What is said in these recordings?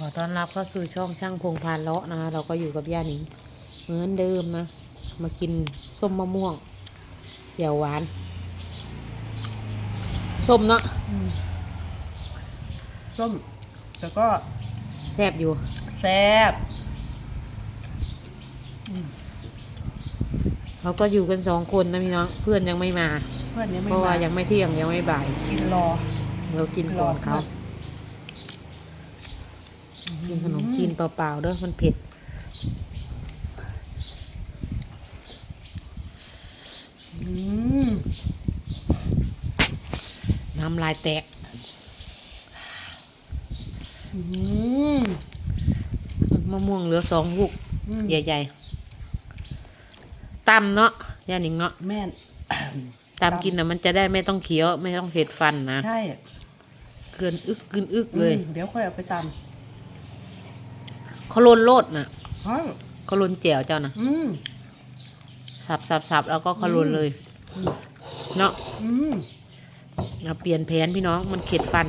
ขอต้อนรับเข้าสู่ช่องช่างพงพานเลาะนะคะเราก็อยู่กับย่าหนิงเหมือนเดิมนะ มากินส้มมะม่วงเจียวหวานส้มเนาะส้มแต่ก็แซ่บอยู่แซ่บเราก็อยู่กันสองคนนะพี่น้องเพื่อนยังไม่มา เพื่อนยังเพไม่ราะว่ามายังไม่เที่ยงยังไม่บ่ายกินรอเรากินก่อนเขารอ กินขนมจีนเปล่าๆเด้อมันเผ็ดอืมน้ำลายแตกอืมมะม่วงเหลือสองลูกอืมใหญ่ๆตำเนาะย่าหนิงเนาะแม่นตำกินนะมันจะได้ไม่ต้องเคี้ยว ไม่ต้องเผ็ดฟันนะ ใช่เกินอึกกึนอึกเลยอืมเดี๋ยวค่อยเอาไปต เขาลนโลดน่ะำฮ้ยเขาลนแจ่วเจ้านะอืมสับสับสับแล้วก็เขาลนเลยอืมเนาะอืมเราเปลี่ยนแผนพี่น้องมันเข็ดฟัน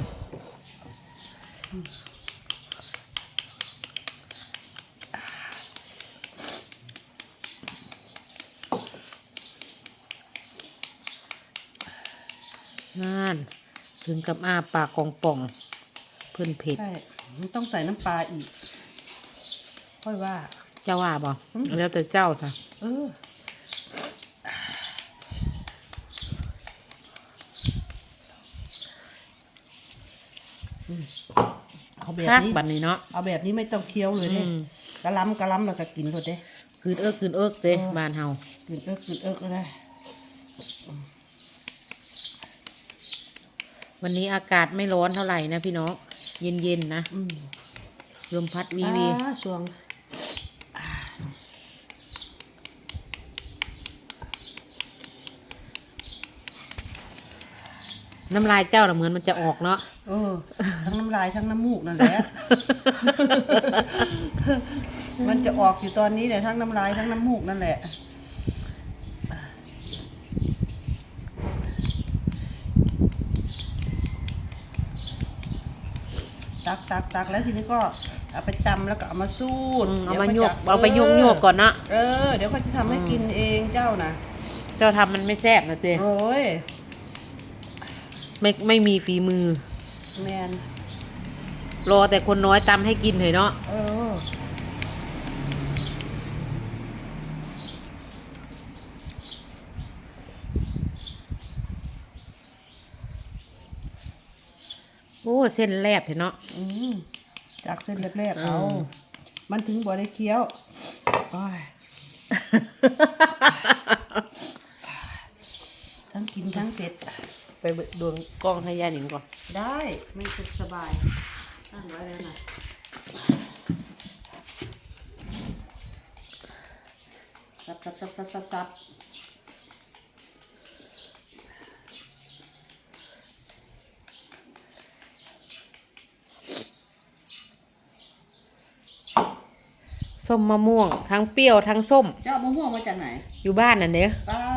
นั่น ถึงกับอ้าปากกองป่อง เพื่อนเผ็ด ใช่ไม่ต้องใส่น้ำปลาอีก ค่อยว่า เจ้าว่าบ่อืม แล้วแต่เจ้าซะเอออืมเอาแบบคักนี้บัดนี้เนาะเอาแบบนี้ไม่ต้องเคี้ยวเลยอืเด้มกะล้ำกะล้ำแล้วก็กินเลยเด้ คืนเอิกคืนเอิกเด้เออ บ้านเฮากินเอิกกินเอิกก็ได้วันนี้อากาศไม่ร้อนเท่าไหร่นะพี่น้อง เย็นๆนะอืมลมพัดวีวีอ่าสวง น้ำลายเจ้าน่ะเหมือนมันจะออกเนาะ เออ ทั้งน้ำลายทั้งน้ำมูกนั่นแหละ มันจะออกอยู่ตอนนี้แหละทั้งน้ำลายทั้งน้ำมูกนั่นแหละ ตักตักตักแล้วทีนี้ก็เอาไปตำแล้วก็เอามาสูดอืมเอาดี๋มายวโยกจะเอาไปโยกโยกก่อนนะ เออ เดี๋ยวเขาจะทำให้กินเองเจ้านะเจ้าทำมันไม่แซ่บนะเต้โอ้ย ไม่ไม่มีฝีมือ แมนรอแต่คนน้อยตำให้กินเถอะเนาะเออโอ้เส้นแลบเถอะเนาะ อืมจากเส้นแรกๆเอา อืม มันถึงบ่ได้เคี้ยวโอ้ยทั้งกินทั้งเผ็ด ไปดวงกล้องให้ยาหนิงก่อน ได้ไม่สบายตั้งไว้แล้วนะซับซับซับซับซับซับส้มมะม่วง ทั้งเปรี้ยวทั้งส้ม เจ้าเอามะม่วงมาจากไหน อยู่บ้านน่ะเด้อป้าเ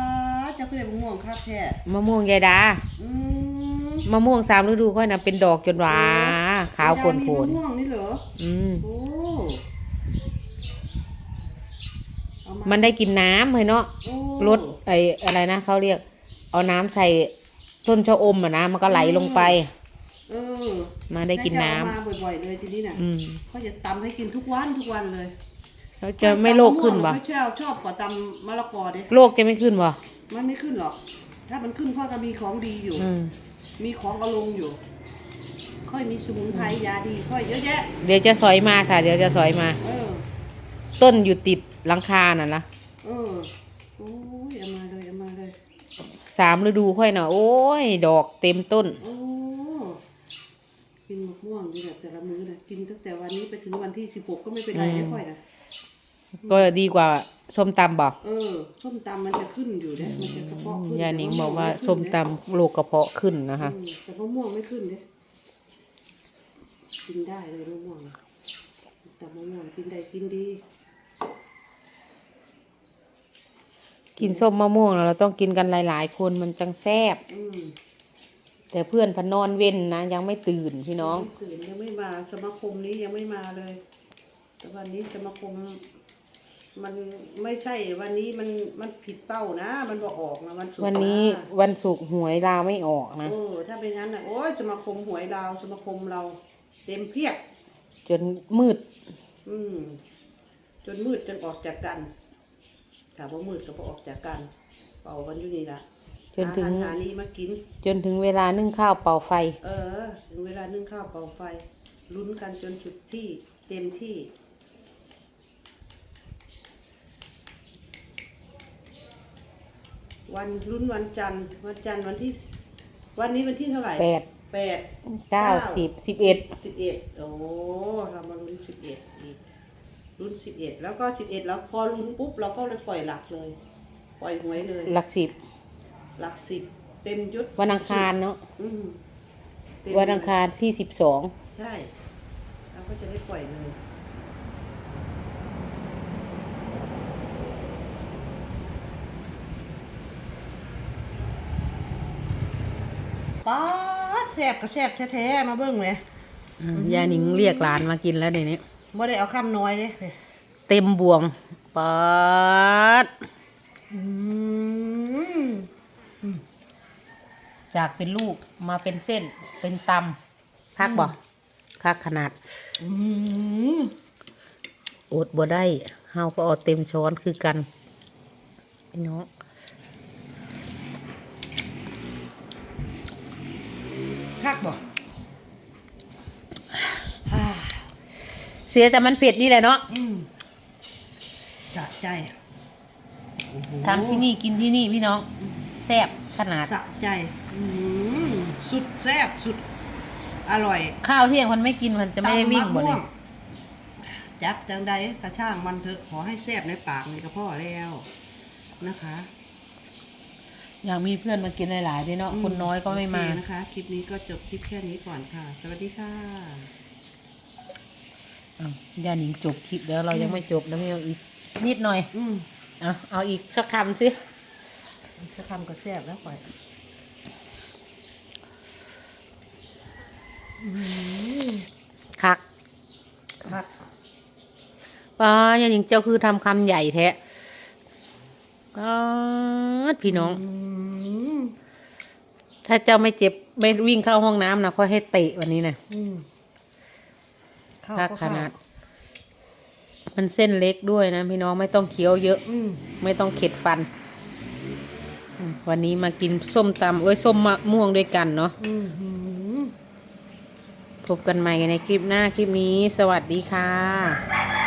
จ้าเพื่อนมะม่วงคักแท้มะม่วงยายดาอืมมะม่วงสามฤดูค่อยนะเป็นดอกจนหวาขาวโกนโผมะนม่วงนี่เหรออืมโอ้เอาามันได้กินน้ำเลยเนาะโอ้รสไออะไรนะเขาเรียก เอาน้ำใส่ต้นชะอมอะนะมันก็ไหลลงไป เออมาได้กินน้ำแม่จะเอามาบ่อยๆเลยทีนี้น่ะอืมเขาจะตำให้กินทุกวันทุกวันเลย แล้วจะไม่โรคขึ้นบ่ไม่ชอบชอบกว่าตำมะละกอเด้โรคจะไม่ขึ้นบ่มันไม่ขึ้นหรอก ถ้ามันขึ้นพ่อก็มีของดีอยู่อืมมีของเอาลงอยู่ ค่อยมีสมุนไพรยาดี ค่อยเยอะแยะ เดี๋ยวจะสอยมาสะเดี๋ยวจะสอยมาเออต้นอยู่ติดหลังคาน่ะนะเออโอ้ยเอามาเลยเอามาเลยสามฤดูค่อยน่ะโอ้ย ดอกเต็มต้นโอ้กินมะม่วงดีแบบแต่ละมื้อเลยกินตั้งแต่วันนี้ไปถึงวันที่สิบหกก็ไม่เป็นไรอืมไม่ค่อยนะ ก็ดีกว่าส้มตำบ่เออส้มตำมันจะขึ้นอยู่เด้มันจะกระเพาะขึ้นยานิงแต่บอกว่าะวส้มไขึ้นตำโรคกระเพาะขึ้นนะคะอืมแต่มะม่วงไม่ขึ้นเด้กินได้เลยมะม่วงแต่มะม่วงกินได้กินดี กินส้มมะม่วงแล้วเราต้องกินกันหลาย ๆ คนมันจังแซ่บอืมแต่เพื่อนพันนอนเว้นนะยังไม่ตื่นพี่น้องยังไม่ตื่นยังไม่มาสมาคมนี้ยังไม่มาเลย แต่วันนี้สมาคม มันไม่ใช่วันนี้มันมันผิดเป้านะ มันบอกออกนะวันศุกร์วันนี้ะวันศุกร์หวยลาวไม่ออกนะโอ้ถ้าเป็นงั้นนะโอ้ยสมาคมหวยลาวสมาคมเรา เต็มเพียบจนมืด อืม จนมืดจนออกจากกันถามว่ามืดก็พอออกจากกัน เป่ากันอยู่นี่ละจนถึง หาอาหารนี้มากิน จนถึงเวลานึ่งข้าวเป่าไฟ เออถึงเวลานึ่งข้าวเป่าไฟลุ้นกันจนสุดที่เต็มที่ วันลุ้นวันจันทร์วันจันทร์วันที่ วันนี้วันที่เท่าไหร่แปดแปดเก้าสิบสิบเอ็ดสิบเอ็ดโอ้เรามาลุ้นสิบเอ็ดอีกลุ้นสิบเอ็ดแล้วก็สิบเอ็ดแล้วพอลุ้นปุ๊บเราก็เลยปล่อยหลักเลย ปล่อยหวยเลย หลักสิบหลักสิบเต็มยศวันอังคารเนาะอืมเต็มวันอังคารที่สิบสองใช่เราก็จะได้ปล่อยเลย แซ่บก็แซ่บแท้ๆมาเบิ่งเลยยายหนิงเรียกหลานมากินแล้วเดี๋ยวนี้ไม่ได้เอาคำน้อยเลยเต็มบวงปาดอืมจากเป็นลูกมาเป็นเส้นเป็นตำคักบ่คักขนาดอืมอดบ่ได้เฮาก็เอาเต็มช้อนคือกันพี่น้อง คักบ่เสียแต่มันเผ็ดนี่แหละเนาะอืมสะใจทำที่นี่กินที่นี่พี่น้องแซ่บขนาด สะใจอืมสุดแซ่บสุด อร่อยข้าวเที่ยงมันไม่กินมันจะไม่ได้วิ่งตำบ่มะเลม่วยงจักจังใดกระช่างมันเถอะขอให้แซ่บในปากนี่ก็พอแล้วนะคะ อยากมีเพื่อนมากินหลายๆด้วยเนาะคนน้อยก็ไม่มา โอเคนะคะ คลิปนี้ก็จบคลิปแค่นี้ก่อนค่ะ สวัสดีค่ะ อ้าวย่าหนิงจบคลิปแล้วเรายังไม่จบนะพี่น้องอีก นิดหน่อยอืมเอาเอาอีกสักคำสิจะทำก็แซ่บแล้วก่อยคักครับป้าย่าหนิงเจ้าคือทำคำใหญ่แท้ ป้าดพี่น้องอืมถ้าเจ้าไม่เจ็บ ไม่วิ่งเข้าห้องน้ำนะค่อยให้เตะวันนี้นะอืมข้าวคักก็ขข้าวนาด มันเส้นเล็กด้วยนะพี่น้องไม่ต้องเคี้ยวเยอะอืมไม่ต้องเข็ดฟันอืมวันนี้มากินส้มตำเอ้ยส้มมะม่วงด้วยกันเนาะอืมอืมพบกันใหม่ในคลิปหน้าคลิปนี้ สวัสดีค่ะ